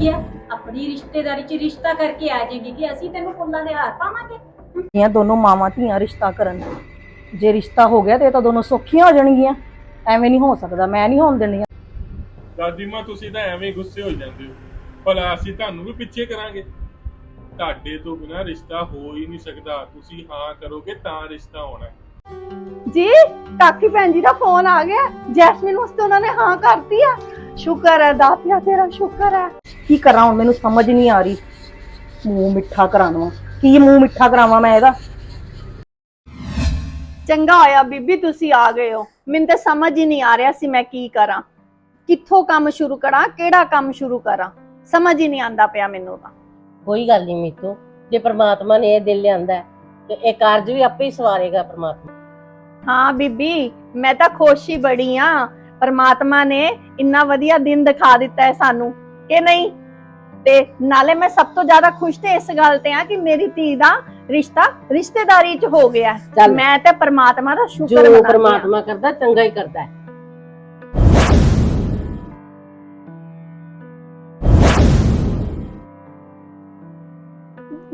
ਗਿਆ ਆਪਣੀ ਰਿਸ਼ਤੇਦਾਰੀ 'ਚ ਰਿਸ਼ਤਾ ਕਰਕੇ ਆ ਜਾਏਗੀ ਕਿ ਅਸੀਂ ਤੈਨੂੰ ਫੁੱਲਾਂ ਦੇ ਹਾਰ ਪਾਵਾਂਗੇ? ਇਹ ਦੋਨੋਂ ਮਾਵਾਂ ਧੀਆਂ ਰਿਸ਼ਤਾ ਕਰਨ। ਜੇ ਰਿਸ਼ਤਾ ਹੋ ਗਿਆ ਤੇ ਇਹ ਤਾਂ ਦੋਨੋਂ ਸੌਖੀਆਂ ਹੋ ਜਾਣਗੀਆਂ। ਐਵੇਂ ਨਹੀਂ ਹੋ ਸਕਦਾ ਮੈਂ ਨਹੀਂ ਹੋਣ ਦੇਣੀ ਦਾਦੀ ਮਾਂ ਤੁਸੀਂ ਤਾਂ ਐਵੇਂ ਹੀ ਗੁੱਸੇ ਹੋ ਜਾਂਦੇ ਹੋ। ਭਲਾ ਅਸੀਂ ਤੁਹਾਨੂੰ ਵੀ ਪਿੱਛੇ ਕਰਾਂਗੇ। ਤੁਹਾਡੇ ਤੋਂ ਬਿਨਾ ਰਿਸ਼ਤਾ ਹੋ ਹੀ ਨਹੀਂ ਸਕਦਾ। ਤੁਸੀਂ ਹਾਂ ਕਰੋਗੇ ਤਾਂ ਰਿਸ਼ਤਾ ਹੋਣਾ ਹੈ। ਜੀ ਕਾਕੀ ਭੈਣ ਜੀ ਦਾ ਫੋਨ ਆ ਗਿਆ। ਜੈਸਮੀਨ ਵਾਸਤੇ ਉਹਨਾਂ ਨੇ ਹਾਂ ਕਰਤੀ ਆ। ਸ਼ੁਕਰ ਹੈ ਦਾਤਿਆ ਤੇਰਾ ਸ਼ੁਕਰ ਹੈ। ਕੀ ਕਰਾਂ ਹੁਣ? ਮੈਨੂੰ ਸਮਝ ਨਹੀਂ ਆ ਰਹੀ। ਮੂੰਹ ਮਿੱਠਾ ਕਰਾਵਾਂ। ਕੀ ਮੂੰਹ ਮਿੱਠਾ ਕਰਾਵਾਂ ਮੈਂ ਇਹਦਾ? ਚੰਗਾ ਹੋਇਆ ਬੀਬੀ ਤੁਸੀਂ ਆ ਗਏ ਹੋ। ਮੈਨੂੰ ਤਾਂ ਸਮਝ ਹੀ ਨਹੀਂ ਆ ਰਿਹਾ ਸੀ ਮੈਂ ਕੀ ਕਰਾਂ। ਕਿੱਥੋਂ ਕੰਮ ਸ਼ੁਰੂ ਕਰਾਂ ਕਿਹੜਾ ਕੰਮ ਸ਼ੁਰੂ ਕਰਾਂ? ਸਮਝ ਹੀ ਨਹੀਂ ਆਂਦਾ ਪਿਆ ਮੈਨੂੰ ਤਾਂ। ਕੋਈ ਗੱਲ ਨਹੀਂ ਮੀਤੂ। ਜੇ ਪ੍ਰਮਾਤਮਾ ਨੇ ਇਹ ਦਿਲ ਲਿਆਂਦਾ ਹੈ, ਤੇ ਇਹ ਕਾਰਜ ਵੀ ਆਪੇ ਹੀ ਸਵਾਰੇਗਾ ਪ੍ਰਮਾਤਮਾ। ਹਾਂ ਬੀਬੀ ਮੈਂ ਤਾਂ ਖੁਸ਼ ਹੀ ਬੜੀ ਆ। ਪਰਮਾਤਮਾ ਨੇ ਇੰਨਾ ਵਧੀਆ ਦਿਨ ਦਿਖਾ ਦਿੱਤਾ ਹੈ ਸਾਨੂੰ। ਕਿ ਨਹੀਂ? ਤੇ ਨਾਲੇ ਮੈਂ ਸਭ ਤੋਂ ਜ਼ਿਆਦਾ ਖੁਸ਼ ਤੇ ਇਸ ਗੱਲ ਤੇ ਆ ਕਿ ਮੇਰੀ ਧੀ ਦਾ ਰਿਸ਼ਤਾ ਰਿਸ਼ਤੇਦਾਰੀ ਚ ਹੋ ਗਿਆ। ਚੱਲ। ਮੈਂ ਤੇ ਪਰਮਾਤਮਾ ਦਾ ਸ਼ੁਕਰ ਜੋ ਮਨਾਉਂਦੀ ਹਾਂ। ਪ੍ਰਮਾਤਮਾ ਕਰਦਾ ਚੰਗਾ ਹੀ ਕਰਦਾ ਹੈ।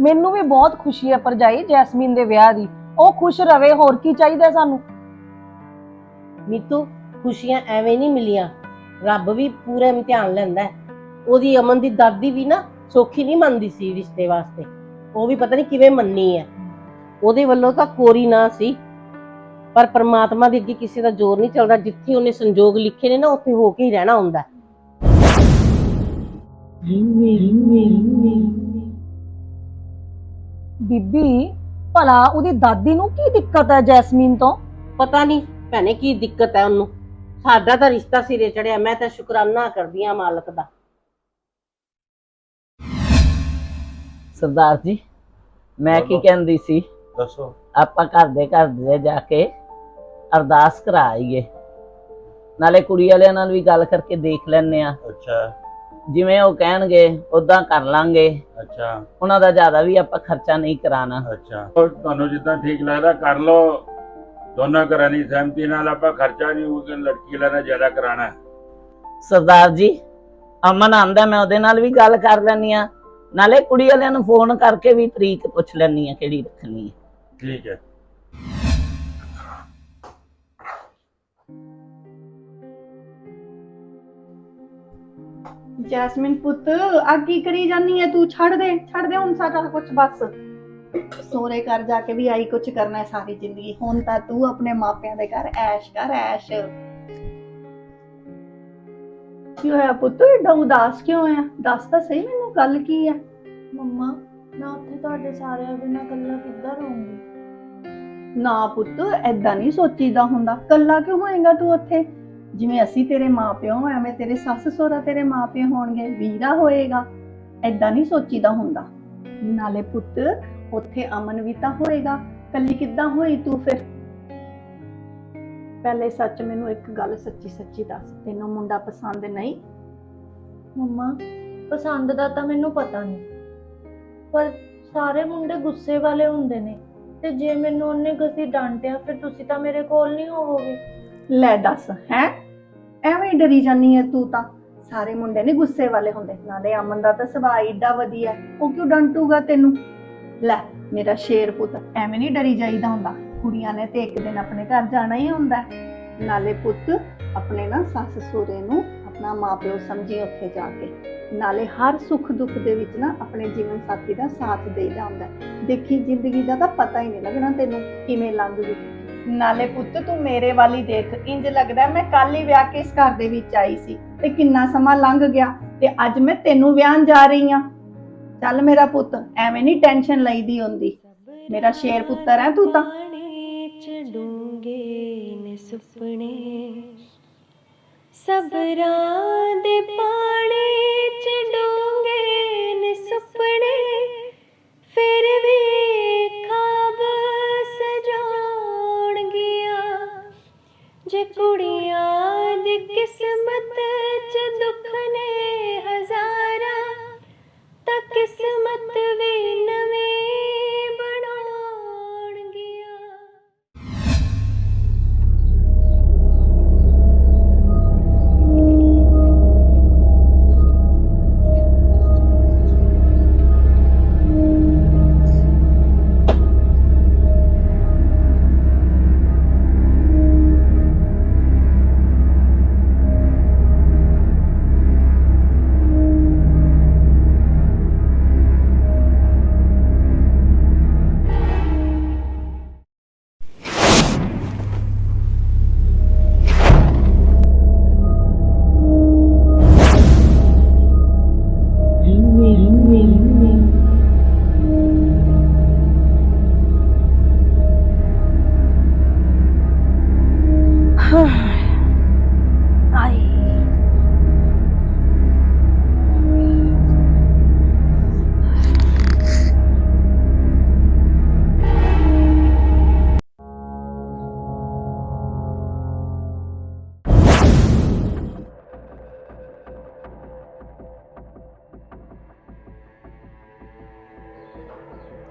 ਮੈਨੂੰ ਵੀ ਬਹੁਤ ਖੁਸ਼ੀ ਹੈ ਪਰਜਾਈ ਜੈਸਮੀਨ ਦੇ ਵਿਆਹ ਦੀ। ਉਹ ਖੁਸ਼ ਰਵੇ ਹੋਰ ਕੀ ਚਾਹੀਦਾ ਸਾਨੂੰ? ਮੀਤੂ ਖੁਸ਼ੀਆਂ ਐਵੇਂ ਨਹੀਂ ਮਿਲੀਆਂ। ਰੱਬ ਵੀ ਪੂਰਾ ਇਮਤਿਹਾਨ ਲੈਂਦਾ ਹੈ। ਉਹਦੀ ਅਮਨ ਦੀ ਦਾਦੀ ਵੀ ਨਾ ਸੌਖੀ ਨਹੀਂ ਮੰਨਦੀ ਸੀ ਰਿਸ਼ਤੇ ਵਾਸਤੇ। ਉਹ ਵੀ ਪਤਾ ਨਹੀਂ ਕਿਵੇਂ ਮੰਨੀ ਹੈ ਉਹਦੇ ਵੱਲੋਂ ਤਾਂ ਕੋਰੀ ਨਾ ਸੀ। ਪਰ ਪ੍ਰਮਾਤਮਾ ਦੇ ਅੱਗੇ ਕਿਸੇ ਦਾ ਜ਼ੋਰ ਨਹੀਂ ਚੱਲਦਾ। ਜਿੱਥੇ ਉਹਨੇ ਸੰਜੋਗ ਲਿਖੇ ਨੇ ਨਾ ਉੱਥੇ ਹੋ ਕੇ ਹੀ ਰਹਿਣਾ ਹੁੰਦਾ। ਹੈ। ਬੀਬੀ ਭਲਾ ਉਹਦੀ ਦਾਦੀ ਨੂੰ ਕੀ ਦਿੱਕਤ ਹੈ ਜੈਸਮੀਨ ਤੋਂ? ਪਤਾ ਨਹੀਂ ਭੈਣੇ ਕੀ ਦਿੱਕਤ ਹੈ ਉਹਨੂੰ। ਸਾਡਾ ਤਾਂ ਰਿਸ਼ਤਾ ਸਿਰੇ ਚੜਿਆ ਮੈਂ ਤਾਂ ਸ਼ੁਕਰਾਨਾ ਕਰਦੀ ਆ ਮਾਲਕ ਦਾ। ਸਰਦਾਰ ਜੀ ਮੈਂ ਕੀ ਕਹਿੰਦੀ ਸੀ? ਦੱਸੋ। ਆਪਾਂ ਘਰ ਦੇ ਘਰ ਦੇ ਜਾ ਕੇ ਅਰਦਾਸ ਕਰਾ ਆਈਏ। ਨਾਲੇ ਕੁੜੀ ਵਾਲਿਆਂ ਨਾਲ ਵੀ ਗੱਲ ਕਰਕੇ ਦੇਖ ਲੈਣੇ ਆ ਅੱਛਾ। ਜਿਵੇਂ ਉਹ ਕਹਿਣਗੇ ਉਦਾਂ ਕਰ ਲਾਂਗੇ। ਅੱਛਾ। ਉਹਨਾਂ ਦਾ ਜ਼ਿਆਦਾ ਵੀ ਆਪਾਂ ਖਰਚਾ ਨਹੀਂ ਕਰਾਣਾ ਅੱਛਾ। ਤੁਹਾਨੂੰ ਜਿੱਦਾਂ ਠੀਕ ਲੱਗਦਾ ਕਰ ਲਓ। ਦੋਨਾਂ ਘਰਾਂ ਦੀ ਸਹਿਮਤੀ ਨਾਲ ਆਪਾਂ ਖਰਚਾ ਨਹੀਂ ਉਹ ਲੜਕੀ ਵਾਲਾ ਨਾਲ ਜ਼ਿਆਦਾ ਕਰਾਣਾ ਸਰਦਾਰ ਜੀ ਅਮਨ ਆਂਦਾ ਮੈਂ ਉਹਦੇ ਨਾਲ ਵੀ ਗੱਲ ਕਰ ਲੈਣੀ ਆ ਨਾਲੇ ਕੁੜੀ ਵਾਲਿਆਂ ਨੂੰ ਫੋਨ ਕਰਕੇ ਵੀ ਤਰੀਕ ਪੁੱਛ ਲੈਣੀ ਆ ਕਿਹੜੀ ਰੱਖਣੀ ਹੈ ਠੀਕ ਹੈ। ਜੈਸਮਿਨ ਪੁੱਤ ਆ ਕੀ ਕਰੀ ਜਾਨੀ ਹੈ ਤੂੰ? ਛੱਡ ਦੇ ਛੱਡ ਦੇ ਹੁਣ ਸਾਰਾ ਕੁਝ ਬਸ। ਸੋਰੇ ਘਰ ਜਾ ਕੇ ਵੀ ਆਈ ਕੁਝ ਕਰਨਾ ਹੈ ਸਾਰੀ ਜ਼ਿੰਦਗੀ। ਹੁਣ ਤਾਂ ਤੂੰ ਆਪਣੇ ਮਾਪਿਆਂ ਦੇ ਘਰ ਐਸ਼ ਕਰ ਐਸ਼। ਕੀ ਹੋਇਆ ਪੁੱਤ? ਏਡਾ ਉਦਾਸ ਕਿਉਂ ਹੋਇਆ? ਦੱਸ ਤਾਂ ਸਹੀ ਮੈਨੂੰ ਗੱਲ ਕੀ ਹੈ ਮੰਮਾ ਮੈਂ ਉੱਥੇ ਤੁਹਾਡੇ ਸਾਰਿਆਂ ਬਿਨਾਂ ਇਕੱਲਾ ਕਿੱਦਾਂ ਰਹੂੰਗੀ ਨਾ ਪੁੱਤ ਐਦਾਂ ਨਹੀਂ ਸੋਚੀਦਾ ਹੁੰਦਾ। ਕੱਲਾ ਕਿਉਂ ਹੋਏਗਾ ਤੂੰ ਉੱਥੇ? ਜਿਵੇਂ ਅਸੀਂ ਤੇਰੇ ਮਾਪਿਓ ਐਵੇਂ ਤੇਰੇ ਸੱਸ ਸਹੁਰਾ ਤੇਰੇ ਮਾਪਿਓ ਹੋਣਗੇ ਵੀਰਾ ਹੋਏਗਾ। ਐਦਾਂ ਨਹੀਂ ਸੋਚੀਦਾ ਹੁੰਦਾ। ਨਾਲੇ ਪੁੱਤ ਉੱਥੇ ਅਮਨ ਵੀ ਤਾਂ ਹੋਏਗਾ। ਕੱਲੀ ਕਿੱਦਾਂ ਹੋਈ ਤੂੰ ਫਿਰ? ਪਹਿਲੇ ਸੱਚ ਮੈਨੂੰ ਇੱਕ ਗੱਲ ਸੱਚੀ ਸੱਚੀ ਦੱਸ ਤੈਨੂੰ ਮੁੰਡਾ ਪਸੰਦ ਨਹੀਂ? ਮੰਮਾ ਪਸੰਦ ਦਾ ਤਾਂ ਮੈਨੂੰ ਪਤਾ ਨਹੀਂ। ਪਰ ਸਾਰੇ ਮੁੰਡੇ ਗੁੱਸੇ ਵਾਲੇ ਹੁੰਦੇ ਨੇ ਤੇ ਜੇ ਮੈਨੂੰ ਉਹਨੇ ਕਦੀ ਡਾਂਟਿਆ ਫਿਰ ਤੁਸੀਂ ਤਾਂ ਮੇਰੇ ਕੋਲ ਨਹੀਂ ਹੋਵੋਗੇ। ਲੈ ਦੱਸ ਹੈ? ਐਵੇਂ ਹੀ ਡਰੀ ਜਾਨੀ ਹੈ ਤੂੰ ਤਾਂ। ਸਾਰੇ ਮੁੰਡੇ ਨਹੀਂ ਗੁੱਸੇ ਵਾਲੇ ਹੁੰਦੇ ਨਾਲੇ ਅਮਨ ਦਾ ਤਾਂ ਸੁਭਾਅ ਏਡਾ ਵਧੀਆ ਉਹ ਕਿਉਂ ਡੰਟੂਗਾ ਤੈਨੂੰ? ਲੈ ਮੇਰਾ ਸ਼ੇਰ ਪੁੱਤ ਐਵੇਂ ਨਹੀਂ ਡਰੀ ਜਾਈਦਾ ਹੁੰਦਾ। ਕੁੜੀਆਂ ਨੇ ਤੇ ਇੱਕ ਦਿਨ ਆਪਣੇ ਘਰ ਜਾਣਾ ਹੀ ਹੁੰਦਾ ਨਾਲੇ ਪੁੱਤ, ਆਪਣੇ ਨਾ ਸੱਸ ਸਹੁਰੇ ਨੂੰ ਆਪਣਾ ਮਾਪਿਓ ਸਮਝੀ ਉੱਥੇ ਜਾ ਕੇ। ਨਾਲੇ ਹਰ ਸੁੱਖ ਦੁੱਖ ਦੇ ਵਿੱਚ ਨਾ ਆਪਣੇ ਜੀਵਨ ਸਾਥੀ ਦਾ ਸਾਥ ਦੇਈਦਾ ਹੁੰਦਾ ਦੇਖੀ, ਜ਼ਿੰਦਗੀ ਦਾ ਤਾਂ ਪਤਾ ਹੀ ਨਹੀਂ ਲੱਗਣਾ ਤੈਨੂੰ ਕਿਵੇਂ ਲੰਘ ਗਈ। ਨਾਲੇ ਪੁੱਤ, ਤੂੰ ਮੇਰੇ ਵਾਲੀ ਦੇਖ। ਇੰਜ ਲੱਗਦਾ ਮੈਂ ਕੱਲ ਹੀ ਵਿਆਹ ਕੇ ਇਸ ਘਰ ਦੇ ਵਿੱਚ ਆਈ ਸੀ ਤੇ ਕਿੰਨਾ ਸਮਾਂ ਲੰਘ ਗਿਆ ਤੇ ਅੱਜ ਮੈਂ ਤੈਨੂੰ ਵਿਆਹਣ ਜਾ ਰਹੀ ਆ ਚੱਲ ਮੇਰਾ ਪੁੱਤ, ਐਵੇਂ ਨਹੀਂ ਟੈਨਸ਼ਨ ਲਈਦੀ ਹੁੰਦੀ। ਮੇਰਾ ਸ਼ੇਰ ਪੁੱਤਰ ਹੈ ਤੂੰ ਤਾਂ। ਡੂੰਗੇ ਨੇ ਸੁਪਨੇ। ਸਬਰਾਂ ਦੇ ਪਾਣੀ ਚ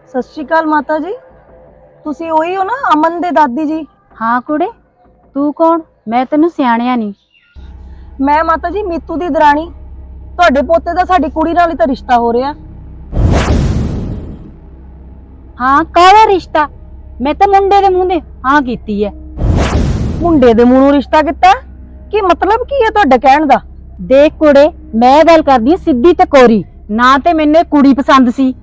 ਸਤਿ ਸ਼੍ਰੀ ਅਕਾਲ ਮਾਤਾ ਜੀ। ਤੁਸੀਂ ਉਹੀ ਹੋ ਨਾ ਅਮਨ ਦੇ ਦਾਦੀ ਜੀ। ਹਾਂ ਕੁੜੇ ਤੂੰ ਕੌਣ? ਮੈਂ ਤੈਨੂੰ ਸਿਆਣਿਆ ਨਹੀਂ ਮੈਂ ਮਾਤਾ ਜੀ ਮੀਤੂ ਦੀ ਦਰਾਣੀ। ਤੁਹਾਡੇ ਪੋਤੇ ਦਾ ਸਾਡੀ ਕੁੜੀ ਨਾਲ ਹੀ ਤਾਂ ਰਿਸ਼ਤਾ ਹੋ ਰਿਹਾ। ਹਾਂ ਕਾਹਦਾ ਰਿਸ਼ਤਾ? ਮੈਂ ਤਾਂ ਮੁੰਡੇ ਦੇ ਮੂੰਹ ਦੇ ਹਾਂ ਕੀਤੀ ਹੈ ਮੁੰਡੇ ਦੇ ਮੂੰਹ ਨੂੰ ਰਿਸ਼ਤਾ ਕੀਤਾ? ਕੀ ਮਤਲਬ ਕੀ ਹੈ ਤੁਹਾਡਾ ਕਹਿਣ ਦਾ? ਦੇਖ ਕੁੜੇ ਮੈਂ ਗੱਲ ਕਰਦੀ ਹਾਂ ਸਿੱਧੀ ਤੇ ਕੋਰੀ। ਨਾ ਤੇ ਮੈਨੂੰ ਇਹ ਕੁੜੀ ਪਸੰਦ ਸੀ।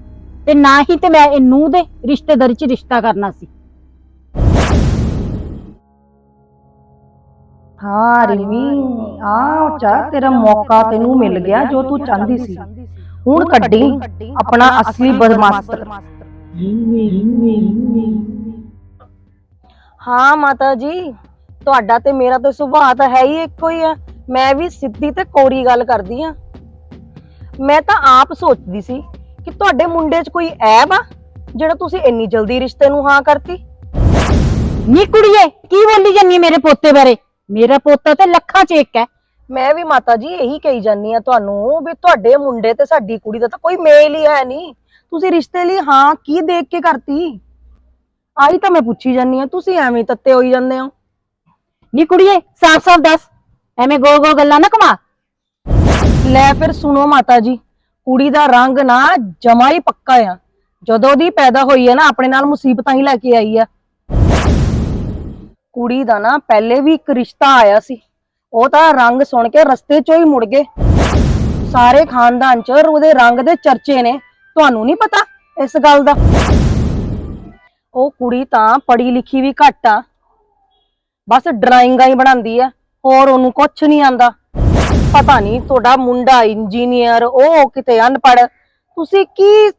ਤੇ ਨਾ ਹੀ ਤੇ ਮੈਂ ਇਹ ਨੂੰਹ ਦੇ ਰਿਸ਼ਤੇਦਾਰੀ 'ਚ ਰਿਸ਼ਤਾ ਕਰਨਾ ਸੀ। ਹਾਂ ਰਿਮੀ ਆ ਚਾ ਤੇਰਾ ਮੌਕਾ ਤੈਨੂੰ ਮਿਲ ਗਿਆ ਜੋ ਤੂੰ ਚਾਹੁੰਦੀ ਸੀ। ਹੁਣ ਕੱਢੀ ਆਪਣਾ ਅਸਲੀ ਬਦਮਾਸਤਰ। ਹਾਂ ਮਾਤਾ ਜੀ ਤੁਹਾਡਾ ਤੇ ਮੇਰਾ ਤੇ ਸੁਭਾਅ ਤਾਂ ਹੈ ਹੀ ਇੱਕੋ ਹੀ ਆ। ਮੈਂ ਵੀ ਸਿੱਧੀ ਤੇ ਕੋਰੀ ਗੱਲ ਕਰਦੀ ਆ। ਮੈਂ ਤਾਂ ਆਪ ਸੋਚਦੀ ਸੀ ਕਿ ਤੁਹਾਡੇ ਮੁੰਡੇ 'ਚ ਕੋਈ ਐਬ ਆ ਜਿਹੜਾ ਤੁਸੀਂ ਇੰਨੀ ਜਲਦੀ ਰਿਸ਼ਤੇ ਨੂੰ ਹਾਂ ਕਰਤੀ? ਨੀ ਕੁੜੀਏ ਕੀ ਬੋਲੀ ਹੈ ਮੇਰੇ ਪੋਤੇ ਬਾਰੇ? ਮੇਰਾ ਪੋਤਾ ਤੇ ਲੱਖਾਂ 'ਚ ਇੱਕ ਹੈ। ਮੈਂ ਵੀ ਮਾਤਾ ਜੀ ਇਹੀ ਕਹੀ ਜਾਨੀ ਆ ਤੁਹਾਨੂੰ ਵੀ ਤੁਹਾਡੇ ਮੁੰਡੇ ਤੇ ਸਾਡੀ ਕੁੜੀ ਦਾ ਤਾਂ ਕੋਈ ਮੇਲ ਹੀ ਹੈ ਨਹੀਂ। ਤੁਸੀਂ ਰਿਸ਼ਤੇ ਲਈ ਹਾਂ ਕੀ ਦੇਖ ਕੇ ਕਰਤੀ? ਆਈ ਤਾਂ ਮੈਂ ਪੁੱਛੀ ਜਾਨੀ ਆ ਤੁਸੀਂ ਐਵੇਂ ਤੱਤੇ ਹੋਈ ਜਾਂਦੇ ਹੋ। ਨੀ ਕੁੜੀਏ ਸਾਫ਼-ਸਾਫ਼ ਦੱਸ। ਐਵੇਂ ਗੋਲ-ਗੋਲ ਗੱਲਾਂ ਨਾ ਕਮਾ ਲੈ ਫਿਰ ਸੁਣੋ ਮਾਤਾ ਜੀ ਕੁੜੀ ਦਾ ਰੰਗ ਨਾ ਜਮਾ ਹੀ ਪੱਕਾ ਆ। ਜਦੋਂ ਦੀ ਪੈਦਾ ਹੋਈ ਹੈ ਨਾ, ਆਪਣੇ ਨਾਲ ਮੁਸੀਬਤਾਂ ਹੀ ਲੈ ਕੇ ਆਈ ਆ। ਕੁੜੀ ਦਾ ਨਾ ਪਹਿਲੇ ਵੀ ਇੱਕ ਰਿਸ਼ਤਾ ਆਇਆ ਸੀ। ਉਹ ਤਾਂ ਰੰਗ ਸੁਣ ਕੇ ਰਸਤੇ 'ਚੋਂ ਹੀ ਮੁੜ ਗਏ। ਸਾਰੇ ਖਾਨਦਾਨ 'ਚ ਉਹਦੇ ਰੰਗ ਦੇ ਚਰਚੇ ਨੇ। ਤੁਹਾਨੂੰ ਨਹੀਂ ਪਤਾ ਇਸ ਗੱਲ ਦਾ? ਉਹ ਕੁੜੀ ਤਾਂ ਪੜ੍ਹੀ ਲਿਖੀ ਵੀ ਘੱਟ ਆ। ਬਸ ਡਰਾਇੰਗਾਂ ਹੀ ਬਣਾਉਂਦੀ ਆ। ਹੋਰ ਉਹਨੂੰ ਕੁਝ ਨਹੀਂ ਆਂਦਾ। ਪਤਾ ਨਹੀਂ ਤੁਹਾਡਾ ਮੁੰਡਾ ਇੰਜੀਨੀਅਰ, ਉਹ ਕਿਤੇ ਅਨਪੜ੍ਹ। ਤੁਸੀਂ ਕੀ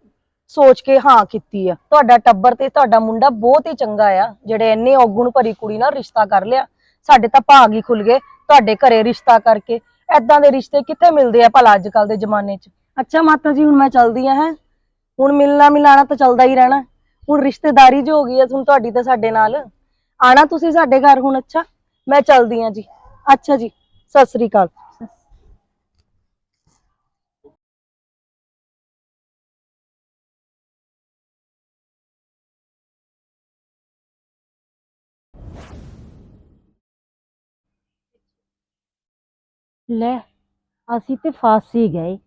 ਸੋਚ ਕੇ ਹਾਂ ਕੀਤੀ ਆ? ਤੁਹਾਡਾ ਟੱਬਰ ਤੇ ਤੁਹਾਡਾ ਮੁੰਡਾ ਬਹੁਤ ਹੀ ਚੰਗਾ ਆ, ਜਿਹੜੇ ਇੰਨੇ ਔਗੁਣ ਭਰੀ ਕੁੜੀ ਨਾਲ ਰਿਸ਼ਤਾ ਕਰ ਲਿਆ। ਸਾਡੇ ਤਾਂ ਭਾਗ ਹੀ ਖੁੱਲ ਗਏ ਤੁਹਾਡੇ ਘਰੇ ਰਿਸ਼ਤਾ ਕਰਕੇ। ਐਦਾਂ ਦੇ ਰਿਸ਼ਤੇ ਕਿੱਥੇ ਮਿਲਦੇ ਆ ਭਲਾ ਅੱਜ ਕੱਲ ਦੇ ਜ਼ਮਾਨੇ 'ਚ? ਅੱਛਾ ਮਾਤਾ ਜੀ, ਹੁਣ ਮੈਂ ਚੱਲਦੀ ਆ, ਹੈ? ਹੁਣ ਮਿਲਣਾ ਮਿਲਾਣਾ ਤਾਂ ਚੱਲਦਾ ਹੀ ਰਹਿਣਾ। ਹੁਣ ਰਿਸ਼ਤੇਦਾਰੀ ਜੋ ਹੋ ਗਈ ਆ, ਹੁਣ ਤੁਹਾਡੀ ਤਾਂ ਸਾਡੇ ਨਾਲ। ਆਣਾ ਤੁਸੀਂ ਸਾਡੇ ਘਰ ਹੁਣ, ਅੱਛਾ? ਮੈਂ ਚੱਲਦੀ ਆ ਜੀ। ਅੱਛਾ ਜੀ, ਸਤਿ ਸ੍ਰੀ ਅਕਾਲ। ਲੈ, ਅਸੀਂ ਤੇ ਫਸ ਹੀ ਗਏ।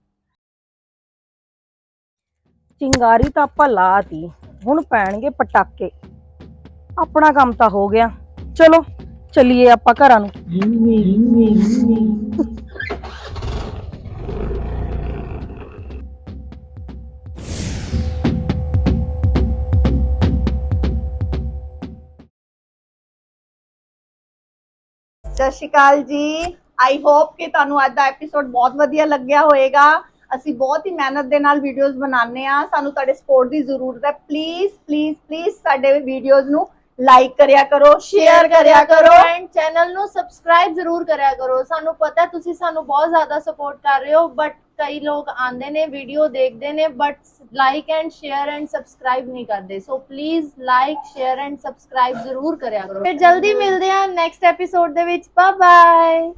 ਚਿੰਗਾਰੀ ਤਾਂ ਆਪਾਂ ਲਾਤੀ, ਹੁਣ ਪੈਣਗੇ ਪਟਾਕੇ। ਆਪਣਾ ਕੰਮ ਤਾਂ ਹੋ ਗਿਆ। ਚਲੋ, ਚੱਲੀਏ ਆਪਾਂ ਘਰਾਂ ਨੂੰ। ਸਤਿ ਸ਼੍ਰੀ ਅਕਾਲ ਜੀ। ਆਈ ਹੋਪ ਕਿ ਤੁਹਾਨੂੰ ਅੱਜ ਦਾ ਐਪੀਸੋਡ ਬਹੁਤ ਵਧੀਆ ਲੱਗਿਆ ਹੋਵੇਗਾ ਅਸੀਂ ਬਹੁਤ ਹੀ ਮਿਹਨਤ ਦੇ ਨਾਲ ਵੀਡੀਓਜ਼ ਬਣਾਉਂਦੇ ਆ ਸਾਨੂੰ ਤੁਹਾਡੇ ਸਪੋਰਟ ਦੀ ਜ਼ਰੂਰਤ ਹੈ। ਪਲੀਜ਼ ਪਲੀਜ਼ ਪਲੀਜ਼ ਸਾਡੇ ਵੀਡੀਓਜ਼ ਨੂੰ ਲਾਈਕ ਕਰਿਆ ਕਰੋ ਸ਼ੇਅਰ ਕਰਿਆ ਕਰੋ। ਐਂਡ ਚੈਨਲ ਨੂੰ ਸਬਸਕ੍ਰਾਈਬ ਜ਼ਰੂਰ ਕਰਿਆ ਕਰੋ। ਸਾਨੂੰ ਪਤਾ ਤੁਸੀਂ ਸਾਨੂੰ ਬਹੁਤ ਜ਼ਿਆਦਾ ਸਪੋਰਟ ਕਰ ਰਹੇ ਹੋ ਬਟ ਕਈ ਲੋਕ ਆਂਦੇ ਨੇ ਵੀਡੀਓ ਦੇਖਦੇ ਨੇ but like and share and subscribe ਨਹੀਂ ਕਰਦੇ। So please like share and subscribe ਜ਼ਰੂਰ ਕਰਿਆ ਕਰੋ। ਫਿਰ ਜਲਦੀ ਮਿਲਦੇ ਹਾਂ ਨੈਕਸਟ ਐਪੀਸੋਡ ਦੇ ਵਿੱਚ। Bye bye